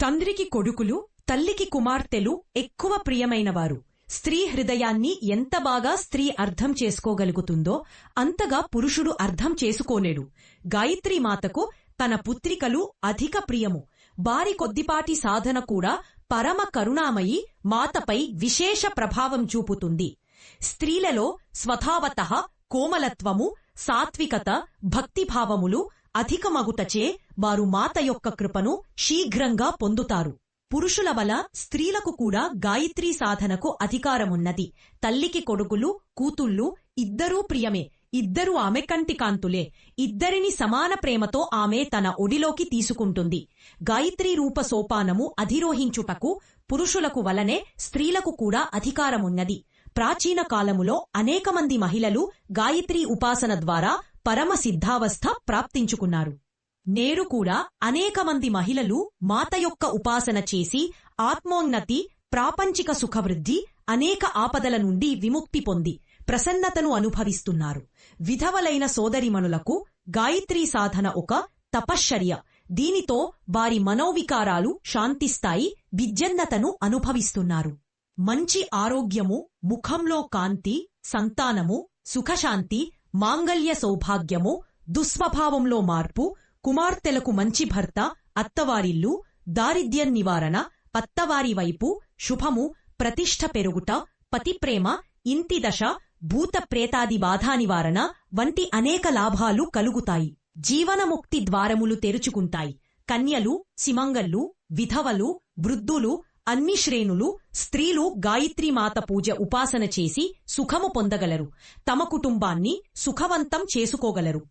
తండ్రికి కొడుకులు తల్లికి కుమార్తెలు ఎక్కువ ప్రియమైనవారు. స్త్రీ హృదయాన్ని ఎంత బాగా స్త్రీ అర్థం చేసుకోగలుగుతుందో అంతగా పురుషుడు అర్థం చేసుకోలేడు. గాయత్రి మాతకు తన పుత్రికలు అధిక ప్రియము. బారి కొద్దిపాటి సాధన కూడా పరమ కరుణామయి మాతపై విశేష ప్రభావం చూపుతుంది. స్త్రీలలో స్వభావత కోమలత్వము సాత్వికత భక్తిభావములు అధికమగుటచే వారు మాత యొక్క కృపను శీఘ్రంగా పొందుతారు. పురుషుల వల స్త్రీలకు కూడా గాయత్రీ సాధనకు అధికారమున్నది. తల్లికి కొడుకులు కూతుళ్ళు ఇద్దరూ ప్రియమే. ఇద్దరూ ఆమె కంటికాంతులే. ఇద్దరిని సమాన ప్రేమతో ఆమె తన ఒడిలోకి తీసుకుంటుంది. గాయత్రీ రూప సోపానము అధిరోహించుటకు పురుషులకు వలనే స్త్రీలకు కూడా అధికారమున్నది. ప్రాచీన కాలములో అనేక మంది మహిళలు గాయత్రీ ఉపాసన ద్వారా పరమ సిద్ధావస్థ ప్రాప్తించుకున్నారు. నేడు కూడా అనేక మంది మహిళలు మాత యొక్క ఉపాసన చేసి ఆత్మోన్నతి ప్రాపంచిక సుఖవృద్ధి అనేక ఆపదల నుండి విముక్తి పొంది ప్రసన్నతను అనుభవిస్తున్నారు. విధవలైన సోదరిమణులకు గాయత్రీ సాధన ఒక తపశ్చర్య. దీనితో వారి మనోవికారాలు శాంతిస్తాయి విద్యన్నతను అనుభవిస్తున్నారు. మంచి ఆరోగ్యము ముఖంలో కాంతి సంతానము సుఖశాంతి మాంగల్య సౌభాగ్యము దుస్వభావంలో మార్పు కుమార్తెలకు మంచి భర్త అత్తవారిల్లు దారిద్ర్యం నివారణ పత్తవారి వైపు శుభము ప్రతిష్ఠ పెరుగుట పతిప్రేమ ఇంటి దశ భూత ప్రేతాది బాధా నివారణ వంటి అనేక లాభాలు కలుగుతాయి. జీవనముక్తి ద్వారములు తెరుచుకుంటాయి. కన్యలు సిమంగళ్ళు విధవలు వృద్ధులు అన్ని శ్రేణులు స్త్రీలు గాయత్రీమాత పూజ ఉపాసన చేసి సుఖము పొందగలరు. తమ కుటుంబాన్ని సుఖవంతం చేసుకోగలరు.